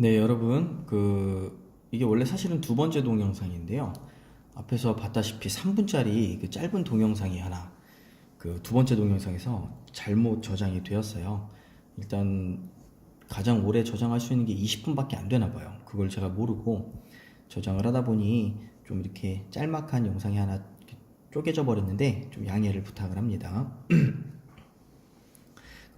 네, 여러분, 그, 이게 원래 사실은 두 번째 동영상인데요. 앞에서 봤다시피 3분짜리 그 짧은 동영상이 하나, 그 두 번째 동영상에서 잘못 저장이 되었어요. 일단, 가장 오래 저장할 수 있는 게 20분밖에 안 되나 봐요. 그걸 제가 모르고 저장을 하다 보니 좀 이렇게 짤막한 영상이 하나 쪼개져 버렸는데 좀 양해를 부탁을 합니다. 그럼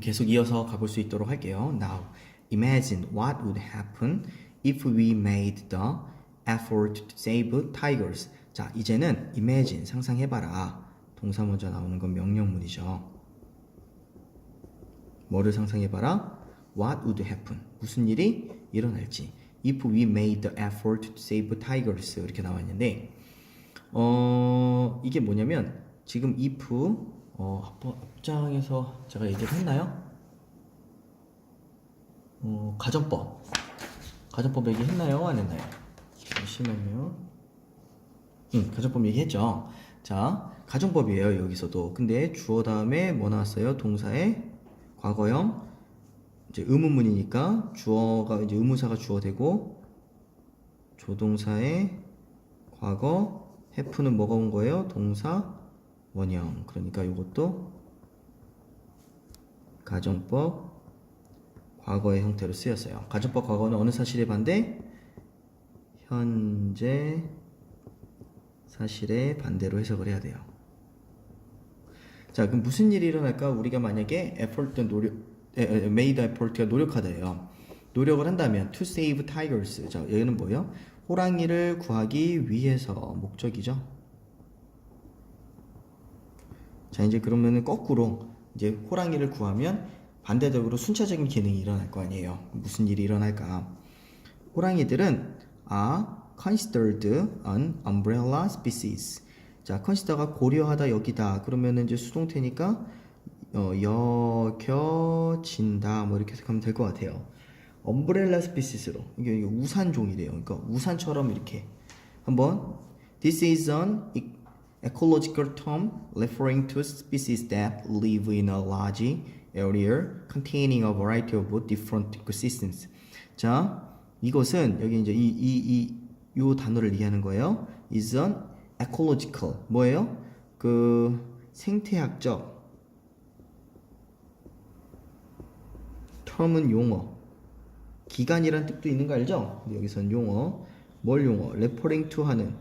계속 이어서 가볼 수 있도록 할게요. Now, imagine what would happen if we made the effort to save tigers. 자, 이제는 imagine 상상해봐라. 동사 먼저 나오는 건 명령문이죠. 뭐를 상상해봐라? What would happen? 무슨 일이 일어날지. If we made the effort to save tigers 이렇게 나와 있는데, 어 이게 뭐냐면 지금 if 어 앞- 앞장에서 제가 얘기를 했나요? 어 가정법 가정법 얘기했나요? 안 했나요? 잠시만요. 응 가정법 얘기했죠. 자 가정법이에요 여기서도. 근데 주어 다음에 뭐 나왔어요? 동사의 과거형 이제 의문문이니까 주어가 이제 의문사가 주어 되고 조동사의 과거 해프는 뭐가 온 거예요? 동사 원형. 그러니까 이것도 가정법 과거의 형태로 쓰였어요. 가정법 과거는 어느 사실의 반대? 현재 사실의 반대로 해석을 해야 돼요. 자, 그럼 무슨 일이 일어날까? 우리가 만약에 effort 노력, made effort가 노력하다예요. 노력을 한다면 to save tigers. 자, 여기는 뭐예요? 호랑이를 구하기 위해서 목적이죠. 자, 이제 그러면은 거꾸로 이제 호랑이를 구하면 반대적으로 순차적인 기능이 일어날 거 아니에요. 무슨 일이 일어날까? 호랑이들은 are considered an umbrella species. 자, consider가 고려하다 여기다. 그러면은 이제 수동태니까 어, 여겨진다. 뭐 이렇게 해석하면 될 것 같아요. umbrella species로 이게, 이게 우산종이래요. 그러니까 우산처럼 이렇게 한번 This is an e- ecological term referring to species that live in a large area containing a variety of different ecosystems. 자, 이것은 여기 이제 이 이 이 요 단어를 얘기하는 거예요. is an ecological 뭐예요? 그 생태학적 term은 용어. 기간이란 뜻도 있는 거 알죠? 여기서는 용어. 뭘 용어? referring to 하는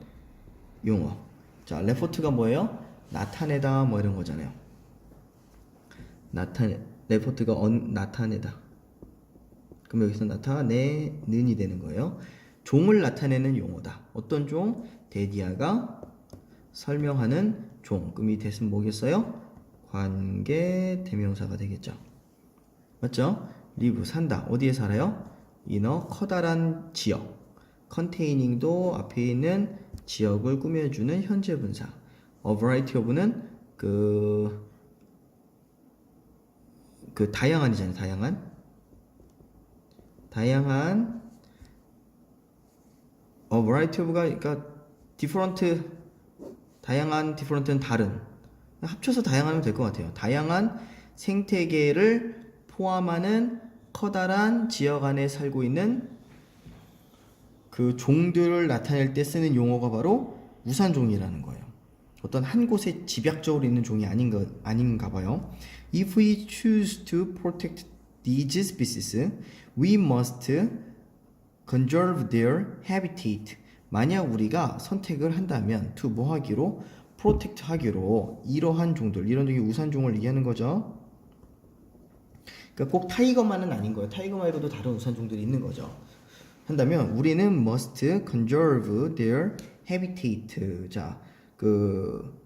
용어. 자, 레포트가 뭐예요? 나타내다 뭐 이런 거잖아요. 나타내 레포트가 언, 나타내다. 그럼 여기서 나타내는이 되는 거예요. 종을 나타내는 용어다. 어떤 종? 데디아가 설명하는 종. 그럼 이 대신 뭐겠어요? 관계 대명사가 되겠죠. 맞죠? 리브 산다. 어디에 살아요? 이너 커다란 지역. 컨테이닝도 앞에 있는 지역을 꾸며주는 현재 분사. A variety of는 그, 그 다양한이잖아요. 다양한. 다양한 A variety of가 그러니까 different 다양한 different는 다른 합쳐서 다양하면 될 것 같아요. 다양한 생태계를 포함하는 커다란 지역 안에 살고 있는 그 종들을 나타낼 때 쓰는 용어가 바로 우산종이라는 거예요. 어떤 한 곳에 집약적으로 있는 종이 아닌가 아닌가 봐요. If we choose to protect these species, we must conserve their habitat. 만약 우리가 선택을 한다면 to 뭐 하기로 protect 하기로 이러한 종들 이런 종이 우산종을 얘기하는 거죠. 그러니까 꼭 타이거만은 아닌 거예요. 타이거 말고도 다른 우산종들이 있는 거죠. 한다면 우리는 must conserve their habitat. 자, 그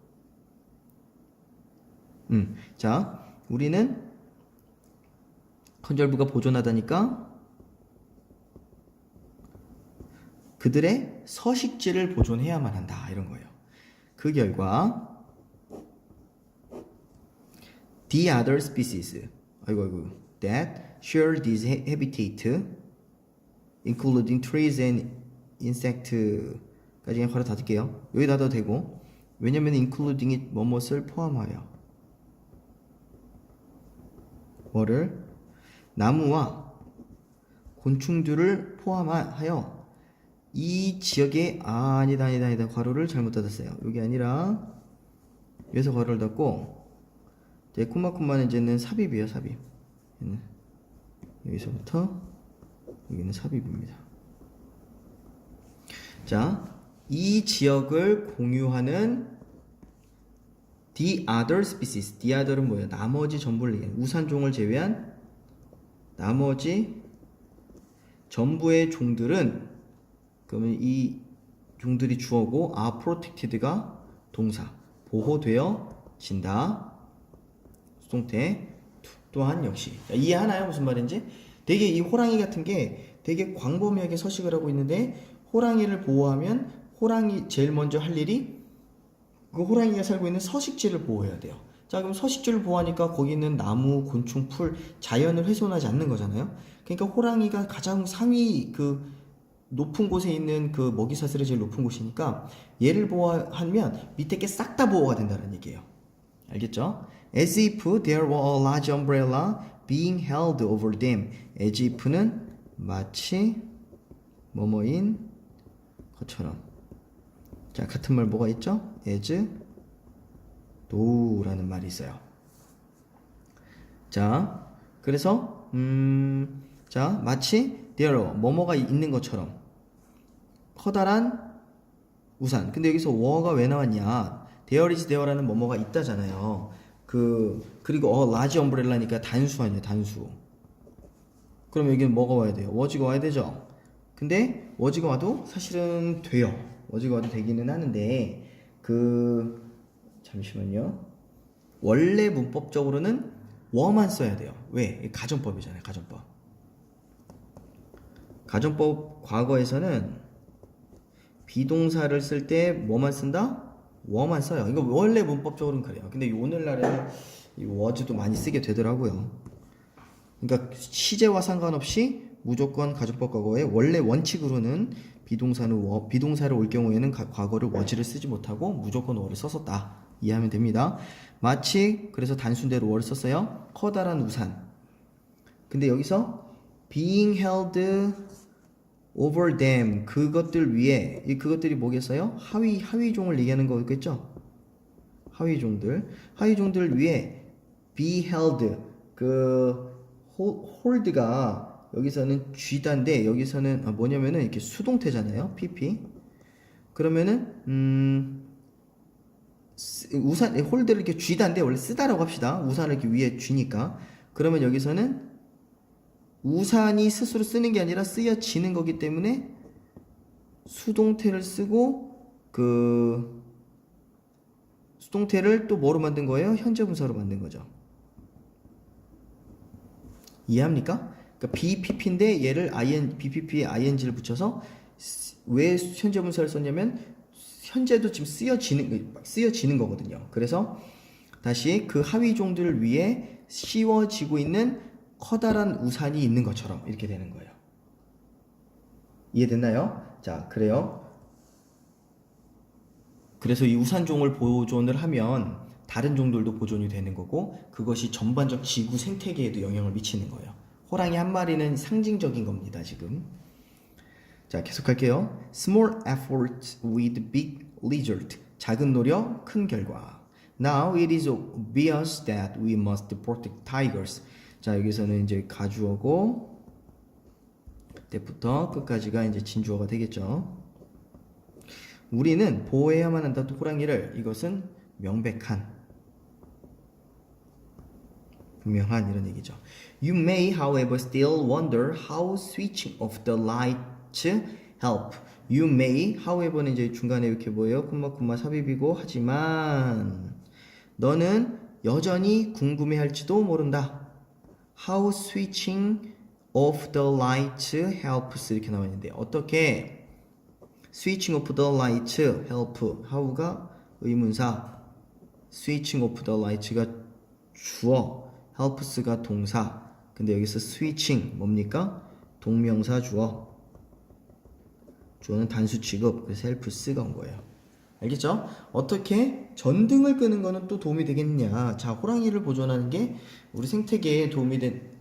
음. 자, 우리는 conserve가 보존하다니까 그들의 서식지를 보존해야만 한다. 이런 거예요. 그 결과 the other species 아이고 아이고 that share this ha- habitat including trees and insect까지 그냥 바로 닫을게요. 여기 닫아도 되고 왜냐면 including이 뭐뭇을 포함하여 뭐를 나무와 곤충들을 포함하여 이 지역에 아, 아니다 아니다 아니다 괄호를 잘못 닫았어요. 여기 아니라 여기서 괄호를 닫고 이제 콤마콤마는 이제는 삽입이에요 삽입. 얘는 여기서부터 여기는 삽입입니다. 자, 이 지역을 공유하는 the other species. the other은 뭐예요? 나머지 전부를 얘기하는 우산종을 제외한 나머지 전부의 종들은 그러면 이 종들이 주어고 are protected가 동사 보호되어진다. 수동태 또한 역시 자, 이해하나요 무슨 말인지? 되게 이 호랑이 같은 게 되게 광범위하게 서식을 하고 있는데 호랑이를 보호하면 호랑이 제일 먼저 할 일이 그 호랑이가 살고 있는 서식지를 보호해야 돼요. 자, 그럼 서식지를 보호하니까 거기 있는 나무, 곤충, 풀, 자연을 훼손하지 않는 거잖아요. 그러니까 호랑이가 가장 상위 그 높은 곳에 있는 그 먹이 사슬이 제일 높은 곳이니까 얘를 보호하면 밑에 게 싹 다 보호가 된다는 얘기예요. 알겠죠? As if there were a large umbrella being held over them. As if는 마치 뭐뭐인 것처럼. 자, 같은 말 뭐가 있죠? as though라는 말이 있어요. 자, 그래서 음, 자, 마치 there 뭐뭐가 있는 것처럼 커다란 우산. 근데 여기서 were가 왜 나왔냐? there is there라는 뭐뭐가 있다잖아요. 그 그리고 어 large umbrella니까 단수 아니에요, 단수. 그럼 여기는 뭐가 와야 돼요? was가 와야 되죠. 근데 was가 와도 사실은 돼요. was가 와도 되기는 하는데 그 잠시만요. 원래 문법적으로는 were만 써야 돼요. 왜? 가정법이잖아요, 가정법. 가정법 과거에서는 비동사를 쓸 때 뭐만 쓴다? were만 써요. 이거 원래 문법적으로는 그래요. 근데 오늘날에는 이 was도 많이 쓰게 되더라고요. 그러니까 시제와 상관없이 무조건 가정법 과거에 원래 원칙으로는 비동사는 워, 비동사를 올 경우에는 가- 과거를 was를 쓰지 못하고 무조건 were를 썼었다. 이해하면 됩니다. 마치 그래서 단순대로 were를 썼어요. 커다란 우산. 근데 여기서 being held over them 그것들 위에 이 그것들이 뭐겠어요? 하위 하위종을 얘기하는 거겠죠? 하위종들 하위종들 위에 be held 그 호- hold가 여기서는 쥐다인데 여기서는 아, 뭐냐면은 이렇게 수동태잖아요. pp 그러면은 음 쓰- 우산 홀드를 이렇게 쥐다인데 원래 쓰다라고 합시다. 우산을 이렇게 위에 쥐니까 그러면 여기서는 우산이 스스로 쓰는 게 아니라 쓰여지는 거기 때문에 수동태를 쓰고 그 수동태를 또 뭐로 만든 거예요? 현재 분사로 만든 거죠. 이해합니까? 그러니까 BPP인데 얘를 IN, BPP에 ING를 붙여서 쓰- 왜 현재 분사를 썼냐면 현재도 지금 쓰여지는 쓰여지는 거거든요. 그래서 다시 그 하위 종들을 위해 씌워지고 있는 커다란 우산이 있는 것처럼 이렇게 되는 거예요. 이해됐나요? 자, 그래요. 그래서 이 우산종을 보존을 하면 다른 종들도 보존이 되는 거고 그것이 전반적 지구 생태계에도 영향을 미치는 거예요. 호랑이 한 마리는 상징적인 겁니다, 지금. 자, 계속할게요. Small effort with big result. 작은 노력, 큰 결과. Now it is obvious that we must protect tigers. 자, 여기서는 이제 가주어고 때부터 끝까지가 이제 진주어가 되겠죠. 우리는 보호해야만 한다 또 호랑이를 이것은 명백한 분명한 이런 얘기죠. You may, however, still wonder how switching off the lights help. You may, however는 이제 중간에 이렇게 뭐예요? 콤마 콤마 삽입이고 하지만 너는 여전히 궁금해할지도 모른다. How switching off the lights helps 이렇게 나와 있는데 어떻게 switching off the lights help how가 의문사 switching off the lights가 주어 helps가 동사. 근데 여기서 switching 뭡니까? 동명사 주어. 주어는 단수 취급. 그래서 helps가 온 거예요. 알겠죠? 어떻게 전등을 끄는 거는 또 도움이 되겠냐? 자 호랑이를 보존하는 게 우리 생태계에 도움이 된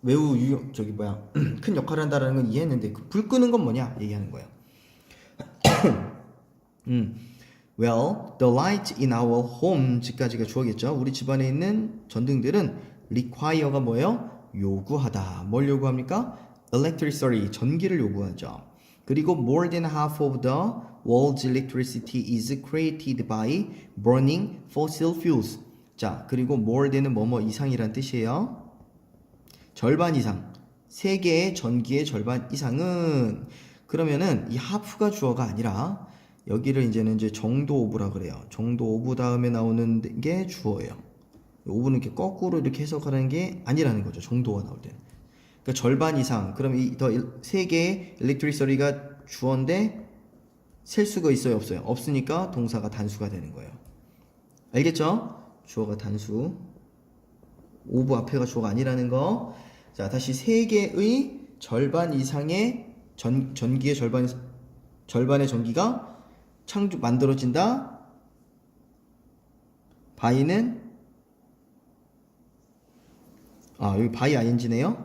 매우 유용 저기 뭐야 큰 역할을 한다라는 건 이해했는데 그 불 끄는 건 뭐냐? 얘기하는 거예요. 음. Well, the light in our home까지가 주어겠죠. 우리 집안에 있는 전등들은 require가 뭐예요? 요구하다. 뭘 요구합니까? electricity, 전기를 요구하죠. 그리고 more than half of the world's electricity is created by burning fossil fuels. 자, 그리고 more than은 뭐뭐 이상이란 뜻이에요. 절반 이상. 세계의 전기의 절반 이상은 그러면은 이 하프가 주어가 아니라 여기를 이제는 이제 정도 오브라 그래요. 정도 오브 다음에 나오는 게 주어예요. 오브는 이렇게 거꾸로 이렇게 해석하는 게 아니라는 거죠. 정도가 나올 때는. 그러니까 절반 이상. 그럼 이 더 세 개의 electricity가 주어인데 셀 수가 있어요, 없어요? 없으니까 동사가 단수가 되는 거예요. 알겠죠? 주어가 단수. 오브 앞에가 주어가 아니라는 거. 자, 다시 세 개의 절반 이상의 전, 전기의 절반 절반의 전기가 창조 만들어진다. 바이는 아, 여기 바이 ing네요.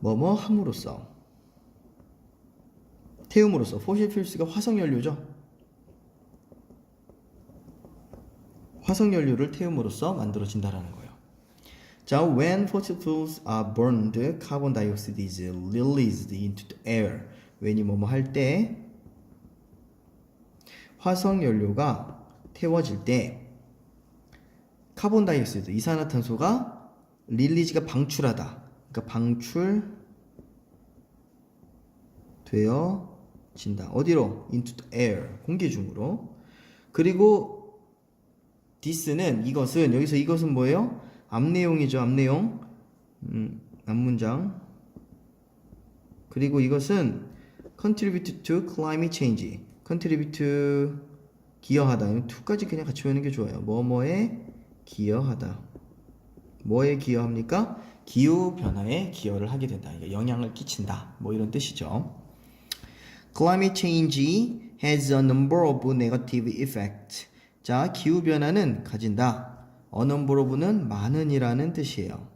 뭐뭐 함으로써 태움으로써 포실 필스가 화석 연료죠. 화석 연료를 태움으로써 만들어진다라는 거예요. 자, when fossil fuels are burned, carbon dioxide is released into the air. when이 뭐뭐 할 때 화석 연료가 태워질 때 카본 다이옥사이드 이산화탄소가 릴리즈가 방출하다. 그러니까 방출 되어진다. 어디로? into the air. 공기 중으로. 그리고 this는 이것은 여기서 이것은 뭐예요? 앞내용이죠. 앞내용. 음, 앞문장. 그리고 이것은 contribute to climate change. Contribute 기여하다. to까지 그냥 같이 외우는 게 좋아요. 뭐뭐에 기여하다. 뭐에 기여합니까? 기후 변화에 기여를 하게 된다. 영향을 끼친다. 뭐 이런 뜻이죠. Climate change has a number of negative effects. 자, 기후 변화는 가진다. A number of는 많은이라는 뜻이에요.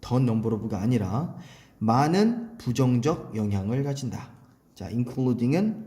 더 number of가 아니라 많은 부정적 영향을 가진다. 자, including은